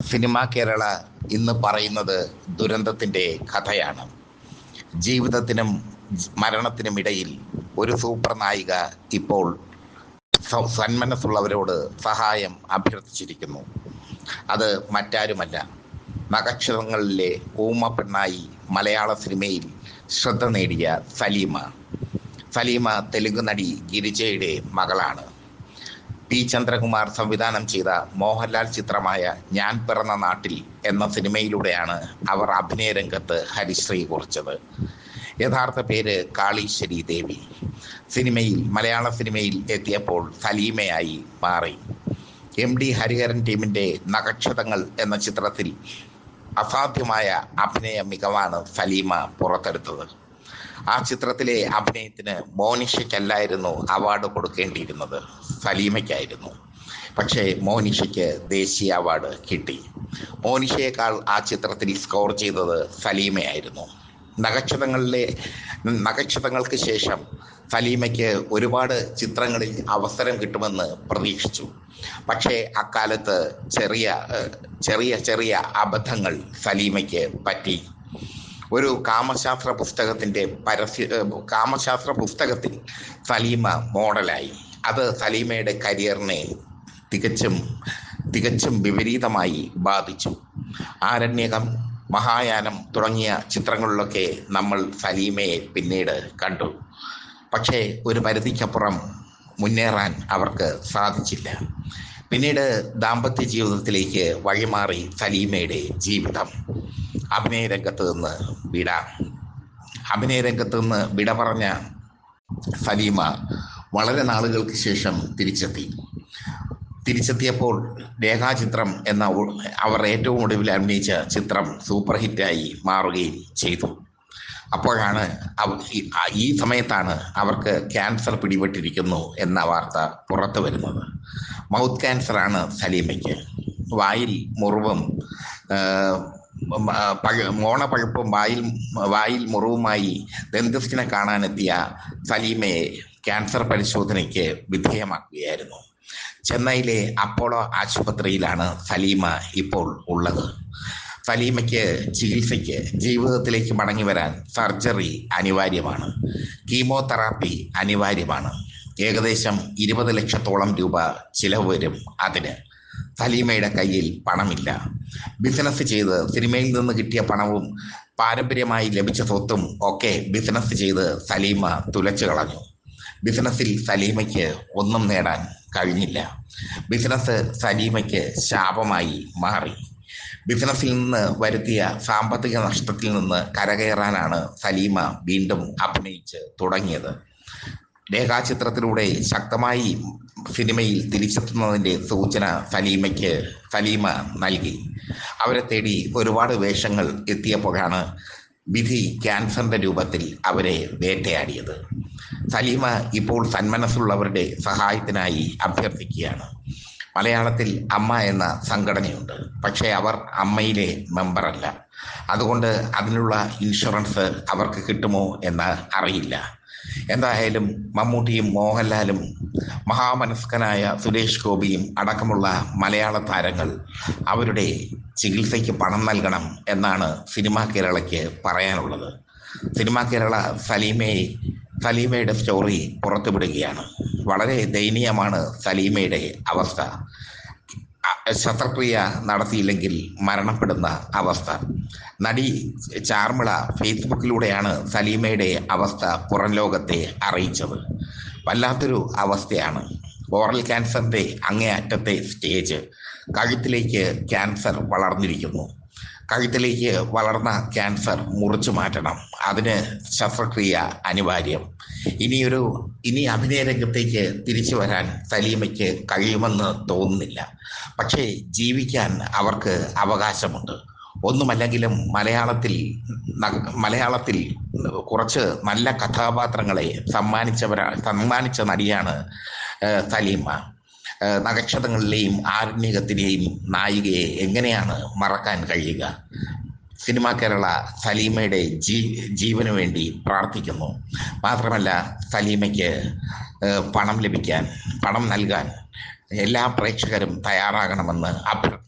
Cinema Kerala ഇന്ന് പറയുന്നത് ദുരന്തത്തിന്റെ കഥയാണ്. ജീവിതത്തിനും മരണത്തിനും ഇടയിൽ ഒരു സൂപ്പർ നായിക ഇപ്പോൾ സന്മനസ്സുള്ളവരോട് സഹായം അഭ്യർത്ഥിച്ചിരിക്കുന്നു. അത് മറ്റാരുമല്ല. നക്ഷത്രങ്ങളിലെ ഊമ പെണ്ണായി മലയാള സിനിമയിൽ ശ്രദ്ധ നേടിയ സലീമ. സലീമ തെലുങ്ക് നടി ഗിരിജയുടെ മകളാണ്. പി ചന്ദ്രകുമാർ സംവിധാനം ചെയ്ത മോഹൻലാൽ ചിത്രമായ ഞാൻ പിറന്ന നാട്ടിൽ എന്ന സിനിമയിലൂടെയാണ് അവർ അഭിനയ രംഗത്ത് ഹരിശ്രീ കുറിച്ചത്. യഥാർത്ഥ പേര് കാളീശ്വരി ദേവി. സിനിമയിൽ മലയാള സിനിമയിൽ എത്തിയപ്പോൾ സലീമയായി മാറി. എം ഡി ഹരിഹരൻ ടീമിന്റെ നഖക്ഷതങ്ങൾ എന്ന ചിത്രത്തിൽ അസാധ്യമായ അഭിനയ മികവാണ് സലീമ പുറത്തെടുത്തത്. ആ ചിത്രത്തിലെ അഭിനയത്തിന് മോനിഷയ്ക്കല്ലായിരുന്നു അവാർഡ് കൊടുക്കേണ്ടിയിരുന്നത്. സലീമയ്ക്കായിരുന്നു. പക്ഷേ മോനിഷയ്ക്ക് ദേശീയ അവാർഡ് കിട്ടി. മോനിഷയേക്കാൾ ആ ചിത്രത്തിൽ സ്കോർ ചെയ്തത് സലീമയായിരുന്നു. നഗക്ഷതങ്ങളിലെ നഗക്ഷതങ്ങൾക്ക് ശേഷം സലീമയ്ക്ക് ഒരുപാട് ചിത്രങ്ങളിൽ അവസരം കിട്ടുമെന്ന് പ്രതീക്ഷിച്ചു. പക്ഷേ അക്കാലത്ത് ചെറിയ ചെറിയ ചെറിയ അബദ്ധങ്ങൾ സലീമയ്ക്ക് പറ്റി. ഒരു കാമശാസ്ത്ര പുസ്തകത്തിന്റെ പരസ്യ കാമശാസ്ത്ര പുസ്തകത്തിൽ സലീമ മോഡലായി. അത് സലീമയുടെ കരിയറിനെ തികച്ചും തികച്ചും വിപരീതമായി ബാധിച്ചു. ആരണ്യകം മഹായാനം തുടങ്ങിയ ചിത്രങ്ങളിലൊക്കെ നമ്മൾ സലീമയെ പിന്നീട് കണ്ടു. പക്ഷേ ഒരു പരിധിക്കപ്പുറം മുന്നേറാൻ അവർക്ക് സാധിച്ചില്ല. പിന്നീട് ദാമ്പത്യ ജീവിതത്തിലേക്ക് വഴിമാറി സലീമയുടെ ജീവിതം. അഭിനയ രംഗത്ത് നിന്ന് വിട. അഭിനയ രംഗത്ത് നിന്ന് വിട പറഞ്ഞ സലീമ വളരെ നാളുകൾക്ക് ശേഷം തിരിച്ചെത്തി. തിരിച്ചെത്തിയപ്പോൾ രേഖാചിത്രം എന്ന അവർ ഏറ്റവും ഒടുവിൽ അഭിനയിച്ച ചിത്രം സൂപ്പർ ഹിറ്റായി മാറുകയും ചെയ്തു. അപ്പോഴാണ് ഈ സമയത്താണ് അവർക്ക് ക്യാൻസർ പിടിപെട്ടിരിക്കുന്നു എന്ന വാർത്ത പുറത്തു വരുന്നത്. മൗത്ത് ക്യാൻസറാണ് സലീമയ്ക്ക്. വായിൽ മുറിവും മോണപ്പഴുപ്പും വായിൽ വായിൽ മുറിവുമായി ദന്തസ്റ്റിനെ കാണാനെത്തിയ സലീമയെ ക്യാൻസർ പരിശോധനയ്ക്ക് വിധേയമാക്കുകയായിരുന്നു. ചെന്നൈയിലെ അപ്പോളോ ആശുപത്രിയിലാണ് സലീമ ഇപ്പോൾ ഉള്ളത്. സലീമയ്ക്ക് ചികിത്സയ്ക്ക് ജീവിതത്തിലേക്ക് മടങ്ങി വരാൻ സർജറി അനിവാര്യമാണ്. കീമോതെറാപ്പി അനിവാര്യമാണ്. ഏകദേശം ഇരുപത് ലക്ഷത്തോളം രൂപ ചിലവ് വരും അതിന്. സലീമയുടെ കയ്യിൽ പണമില്ല. ബിസിനസ് ചെയ്ത് സിനിമയിൽ നിന്ന് കിട്ടിയ പണവും പാരമ്പര്യമായി ലഭിച്ച സ്വത്തും ഒക്കെ ബിസിനസ് ചെയ്ത് സലീമ തുലച്ചു കളഞ്ഞു. ബിസിനസ്സിൽ സലീമയ്ക്ക് ഒന്നും നേടാൻ കഴിഞ്ഞില്ല. ബിസിനസ് സലീമയ്ക്ക് ശാപമായി മാറി. ബിസിനസ്സിൽ നിന്ന് വരുത്തിയ സാമ്പത്തിക നഷ്ടത്തിൽ നിന്ന് കരകയറാനാണ് സലീമ വീണ്ടും അഭിനയിച്ച് തുടങ്ങിയത്. രേഖാചിത്രത്തിലൂടെ ശക്തമായി സിനിമയിൽ തിരിച്ചെത്തുന്നതിന്റെ സൂചന സലീമയ്ക്ക് സലീമ നൽകി. അവരെ തേടി ഒരുപാട് വേഷങ്ങൾ എത്തിയപ്പോഴാണ് വിധി ക്യാൻസറിന്റെ രൂപത്തിൽ അവരെ വേട്ടയാടിയത്. സലീമ ഇപ്പോൾ സന്മനസ്സുള്ളവരുടെ സഹായത്തിനായി അഭ്യർത്ഥിക്കുകയാണ്. മലയാളത്തിൽ അമ്മ എന്ന സംഘടനയുണ്ട്. പക്ഷേ അവർ അമ്മയിലെ മെമ്പറല്ല. അതുകൊണ്ട് അതിനുള്ള ഇൻഷുറൻസ് അവർക്ക് കിട്ടുമോ എന്ന് അറിയില്ല. എന്തായാലും മമ്മൂട്ടിയും മോഹൻലാലും മഹാമനസ്കനായ സുരേഷ് ഗോപിയും അടക്കമുള്ള മലയാള താരങ്ങൾ അവരുടെ ചികിത്സയ്ക്ക് പണം നൽകണം എന്നാണ് സിനിമാ കേരളയ്ക്ക് പറയാനുള്ളത്. സിനിമാ കേരള സലീമയെ സലീമയുടെ സ്റ്റോറി പുറത്തുവിടുകയാണ്. വളരെ ദയനീയമാണ് സലീമയുടെ അവസ്ഥ. ശസ്ത്രക്രിയ നടത്തിയില്ലെങ്കിൽ മരണപ്പെടുന്ന അവസ്ഥ. നടി ചാർമിള ഫേസ്ബുക്കിലൂടെയാണ് സലീമയുടെ അവസ്ഥ പുറം ലോകത്തെ അറിയിച്ചത്. വല്ലാത്തൊരു അവസ്ഥയാണ്. ഓറൽ ക്യാൻസറിന്റെ അങ്ങേയറ്റത്തെ സ്റ്റേജ്. കഴുത്തിലേക്ക് ക്യാൻസർ വളർന്നിരിക്കുന്നു. കഴുത്തിലേക്ക് വളർന്ന ക്യാൻസർ മുറിച്ചു മാറ്റണം. അതിന് ശസ്ത്രക്രിയ അനിവാര്യം. ഇനിയൊരു ഇനി അഭിനയ രംഗത്തേക്ക് തിരിച്ചു വരാൻ സലീമയ്ക്ക് കഴിയുമെന്ന് തോന്നുന്നില്ല. പക്ഷേ ജീവിക്കാൻ അവർക്ക് അവകാശമുണ്ട്. ഒന്നുമല്ലെങ്കിലും മലയാളത്തിൽ മലയാളത്തിൽ കുറച്ച് നല്ല കഥാപാത്രങ്ങളെ സമ്മാനിച്ചവരാ സമ്മാനിച്ച നടിയാണ് സലീമ. നക്ഷത്രങ്ങളിലെയും ആരണ്യകത്തിലെയും നായികയെ എങ്ങനെയാണ് മറക്കാൻ കഴിയുക? സിനിമ കേരള സലീമയുടെ ജീ ജീവന് വേണ്ടി പ്രാർത്ഥിക്കുന്നു. മാത്രമല്ല സലീമയ്ക്ക് പണം ലഭിക്കാൻ പണം നൽകാൻ എല്ലാ പ്രേക്ഷകരും തയ്യാറാകണമെന്ന് അഭ്യർത്ഥിക്കുന്നു.